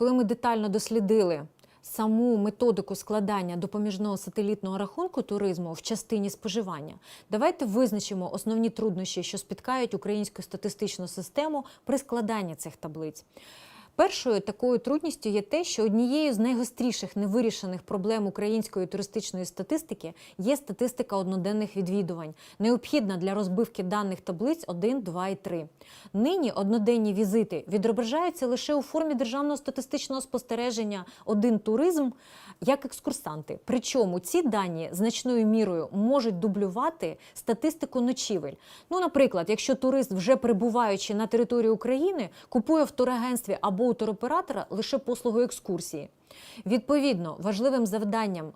коли ми детально дослідили саму методику складання допоміжного сателітного рахунку туризму в частині споживання, давайте визначимо основні труднощі, що спіткають українську статистичну систему при складанні цих таблиць. Першою такою трудністю є те, що однією з найгостріших невирішених проблем української туристичної статистики є статистика одноденних відвідувань, необхідна для розбивки даних таблиць 1, 2 і 3. Нині одноденні візити відображаються лише у формі державного статистичного спостереження один туризм як екскурсанти. Причому ці дані значною мірою можуть дублювати статистику ночівель. Ну, наприклад, якщо турист, вже перебуваючи на території України, купує в турагентстві або туроператора лише послугу екскурсії. Відповідно, важливим завданням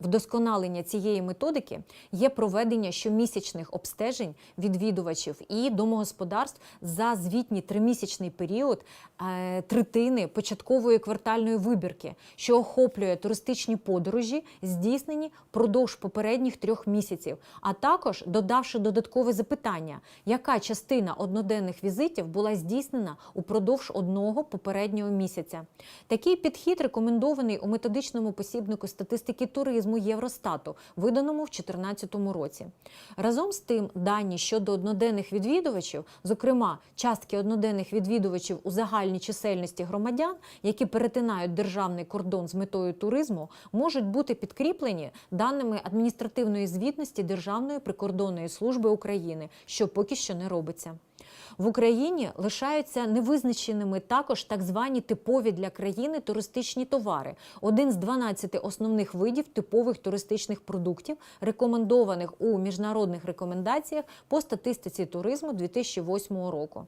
вдосконалення цієї методики є проведення щомісячних обстежень відвідувачів і домогосподарств за звітній тримісячний період е, третини початкової квартальної вибірки, що охоплює туристичні подорожі, здійснені впродовж попередніх трьох місяців, а також додавши додаткове запитання, яка частина одноденних візитів була здійснена упродовж одного попереднього місяця. Такий підхід рекомендований у методичному посібнику статистики туризму Євростату, виданому в 2014 році. Разом з тим, дані щодо одноденних відвідувачів, зокрема частки одноденних відвідувачів у загальній чисельності громадян, які перетинають державний кордон з метою туризму, можуть бути підкріплені даними адміністративної звітності Державної прикордонної служби України, що поки що не робиться. В Україні лишаються невизначеними також так звані типові для країни туристичні товари. Один з 12 основних видів типових туристичних продуктів, рекомендованих у міжнародних рекомендаціях по статистиці туризму 2008 року.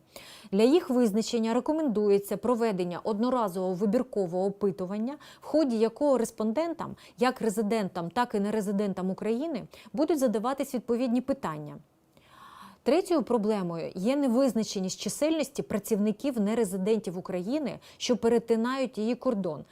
Для їх визначення рекомендується проведення одноразового вибіркового опитування, в ході якого респондентам, як резидентам, так і нерезидентам України, будуть задаватись відповідні питання. Третьою проблемою є невизначеність чисельності працівників нерезидентів України, що перетинають її кордон.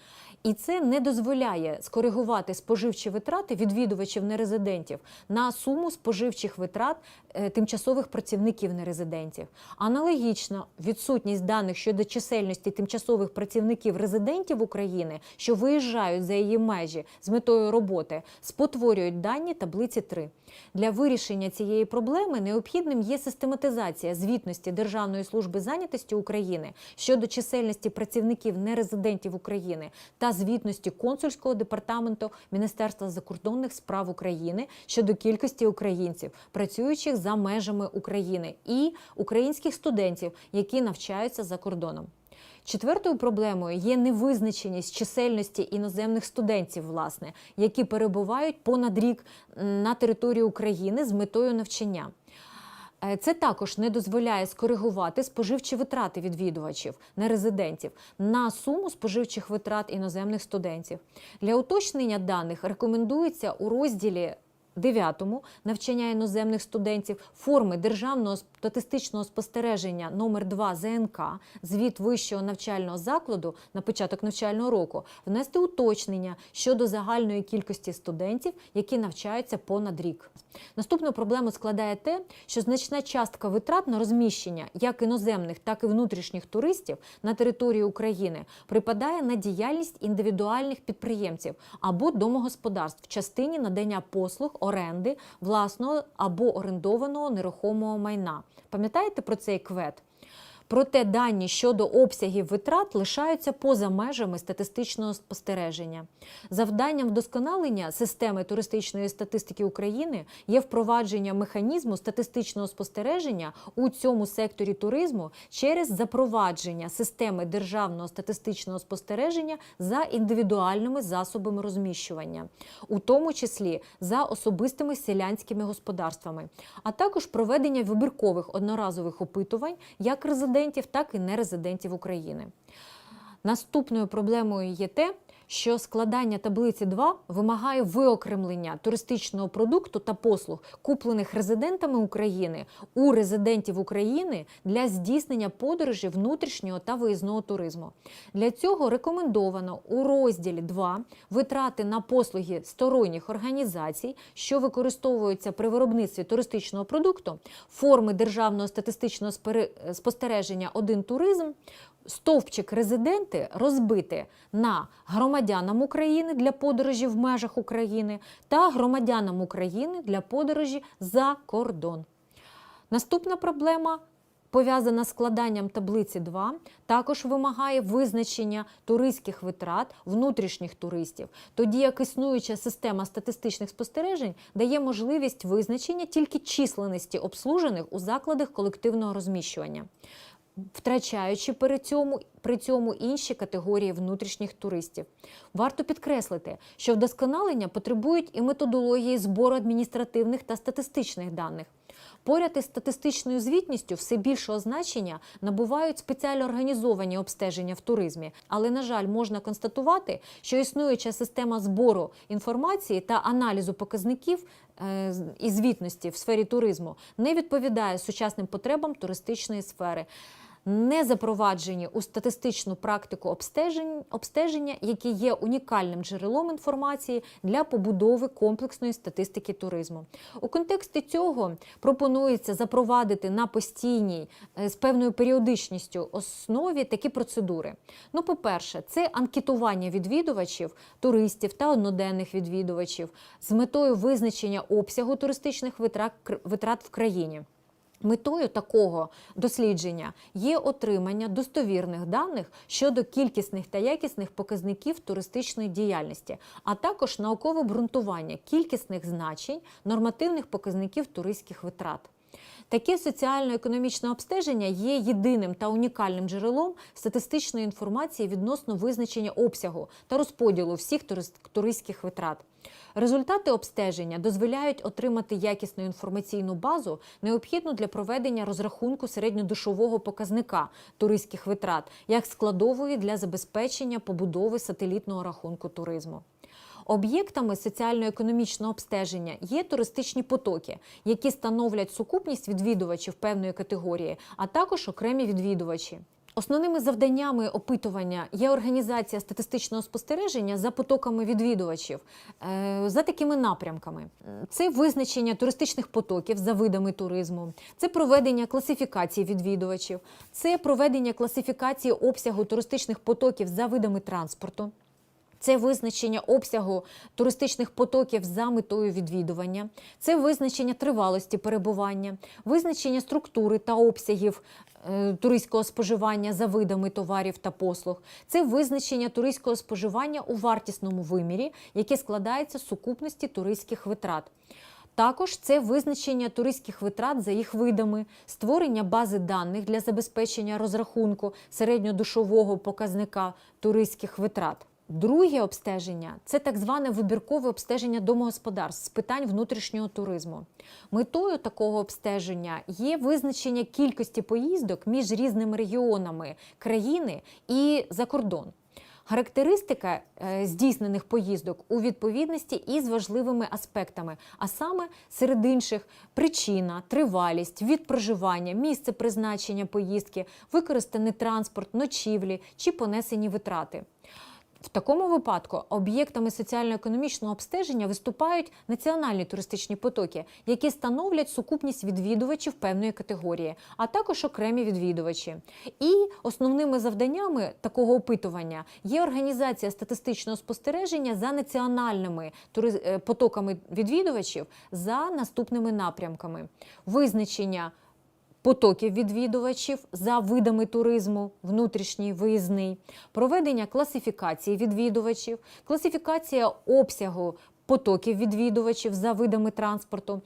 І це не дозволяє скоригувати споживчі витрати відвідувачів нерезидентів на суму споживчих витрат е, тимчасових працівників нерезидентів. Аналогічно, відсутність даних щодо чисельності тимчасових працівників резидентів України, що виїжджають за її межі з метою роботи, спотворюють дані таблиці 3. Для вирішення цієї проблеми необхідним є систематизація звітності Державної служби зайнятості України щодо чисельності працівників нерезидентів України та звітності консульського департаменту Міністерства закордонних справ України щодо кількості українців, працюючих за межами України, і українських студентів, які навчаються за кордоном. Четвертою проблемою є невизначеність чисельності іноземних студентів, власне, які перебувають понад рік на території України з метою навчання. Е, Це також не дозволяє скоригувати споживчі витрати відвідувачів, нерезидентів на суму споживчих витрат іноземних студентів. Для уточнення даних рекомендується у розділі 9 навчання іноземних студентів форми державного статистичного спостереження номер 2 ЗНК, звіт вищого навчального закладу на початок навчального року, внести уточнення щодо загальної кількості студентів, які навчаються понад рік. Наступну проблему складає те, що значна частка витрат на розміщення як іноземних, так і внутрішніх туристів на території України припадає на діяльність індивідуальних підприємців або домогосподарств в частині надання послуг оренди власного або орендованого нерухомого майна. Пам'ятаєте про цей квет? Проте дані щодо обсягів витрат лишаються поза межами статистичного спостереження. Завданням вдосконалення системи туристичної статистики України є впровадження механізму статистичного спостереження у цьому секторі туризму через запровадження системи державного статистичного спостереження за індивідуальними засобами розміщування, у тому числі за особистими селянськими господарствами, а також проведення вибіркових одноразових опитувань як резидентів резидентів, так і нерезидентів України. Наступною проблемою є те, що складання таблиці 2 вимагає виокремлення туристичного продукту та послуг, куплених резидентами України у резидентів України для здійснення подорожі внутрішнього та виїзного туризму. Для цього рекомендовано у розділі 2 витрати на послуги сторонніх організацій, що використовуються при виробництві туристичного продукту, форми державного статистичного спостереження «Один туризм стовпчик резиденти розбити на громадянам України для подорожі в межах України та громадянам України для подорожі за кордон. Наступна проблема. Пов'язана з складанням таблиці 2, також вимагає визначення туристських витрат внутрішніх туристів, тоді як існуюча система статистичних спостережень дає можливість визначення тільки численності обслужених у закладах колективного розміщування втрачаючи при цьому, при цьому інші категорії внутрішніх туристів. Варто підкреслити, що вдосконалення потребують і методології збору адміністративних та статистичних даних. Поряд із статистичною звітністю все більшого значення набувають спеціально організовані обстеження в туризмі. Але, на жаль, можна констатувати, що існуюча система збору інформації та аналізу показників е, і звітності в сфері туризму не відповідає сучасним потребам туристичної сфери. Не запроваджені у статистичну практику обстежень, обстеження, які є унікальним джерелом інформації для побудови комплексної статистики туризму. У контексті цього пропонується запровадити на постійній е, з певною періодичністю основі такі процедури. Ну, по-перше, це анкетування відвідувачів, туристів та одноденних відвідувачів з метою визначення обсягу туристичних витрат, витрат в країні. Метою такого дослідження є отримання достовірних даних щодо кількісних та якісних показників туристичної діяльності, а також наукове обґрунтування кількісних значень нормативних показників туристських витрат. Таке соціально-економічне обстеження є єдиним та унікальним джерелом статистичної інформації відносно визначення обсягу та розподілу всіх турист- туристських витрат. Результати обстеження дозволяють отримати якісну інформаційну базу, необхідну для проведення розрахунку середньодушового показника туристських витрат, як складової для забезпечення побудови сателітного рахунку туризму. Об'єктами соціально-економічного обстеження є туристичні потоки, які становлять сукупність відвідувачів певної категорії, а також окремі відвідувачі. Основними завданнями опитування є організація статистичного спостереження за потоками відвідувачів е, за такими напрямками: це визначення туристичних потоків за видами туризму, це проведення класифікації відвідувачів, це проведення класифікації обсягу туристичних потоків за видами транспорту. Це визначення обсягу туристичних потоків за метою відвідування, це визначення тривалості перебування, визначення структури та обсягів е, туристського споживання за видами товарів та послуг, це визначення туристського споживання у вартісному вимірі, яке складається з сукупності туристських витрат. Також це визначення туристських витрат за їх видами, створення бази даних для забезпечення розрахунку середньодушового показника туристських витрат. Друге обстеження це так зване вибіркове обстеження домогосподарств з питань внутрішнього туризму. Метою такого обстеження є визначення кількості поїздок між різними регіонами країни і за кордон. Характеристика е, здійснених поїздок у відповідності із важливими аспектами, а саме серед інших причина, тривалість, від проживання, місце призначення поїздки, використаний транспорт, ночівлі чи понесені витрати. В такому випадку об'єктами соціально-економічного обстеження виступають національні туристичні потоки, які становлять сукупність відвідувачів певної категорії, а також окремі відвідувачі. І основними завданнями такого опитування є організація статистичного спостереження за національними е, потоками відвідувачів за наступними напрямками: визначення потоків відвідувачів за видами туризму, внутрішній, виїзний, проведення класифікації відвідувачів, класифікація обсягу потоків відвідувачів за видами транспорту,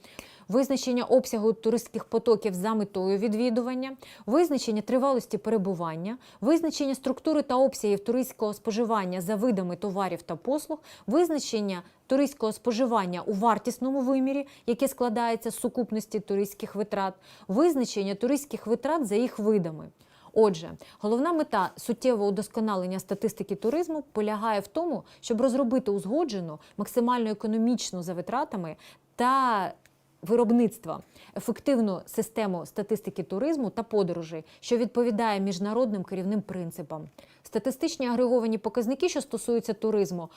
визначення обсягу туристських потоків за метою відвідування, визначення тривалості перебування, визначення структури та обсягів туристського споживання за видами товарів та послуг, визначення туристського споживання у вартісному вимірі, яке складається з сукупності туристських витрат, визначення туристських витрат за їх видами. Отже, головна мета суттєвого удосконалення статистики туризму полягає в тому, щоб розробити узгоджену, максимально економічну за витратами та виробництва ефективну систему статистики туризму та подорожей, що відповідає міжнародним керівним принципам. Статистичні агреговані показники, що стосуються туризму,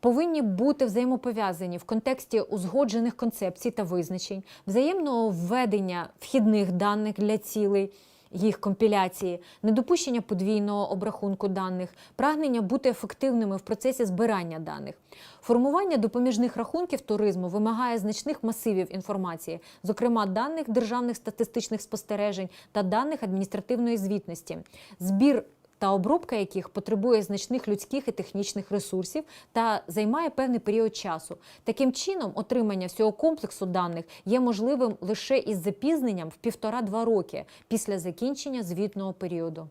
повинні бути взаємопов'язані в контексті узгоджених концепцій та визначень, взаємного введення вхідних даних для цілей. Їх компіляції, недопущення подвійного обрахунку даних, прагнення бути ефективними в процесі збирання даних. Формування допоміжних рахунків туризму вимагає значних масивів інформації, зокрема даних державних статистичних спостережень та даних адміністративної звітності. Збір та обробка яких потребує значних людських і технічних ресурсів та займає певний період часу. Таким чином, отримання всього комплексу даних є можливим лише із запізненням в півтора-два роки після закінчення звітного періоду.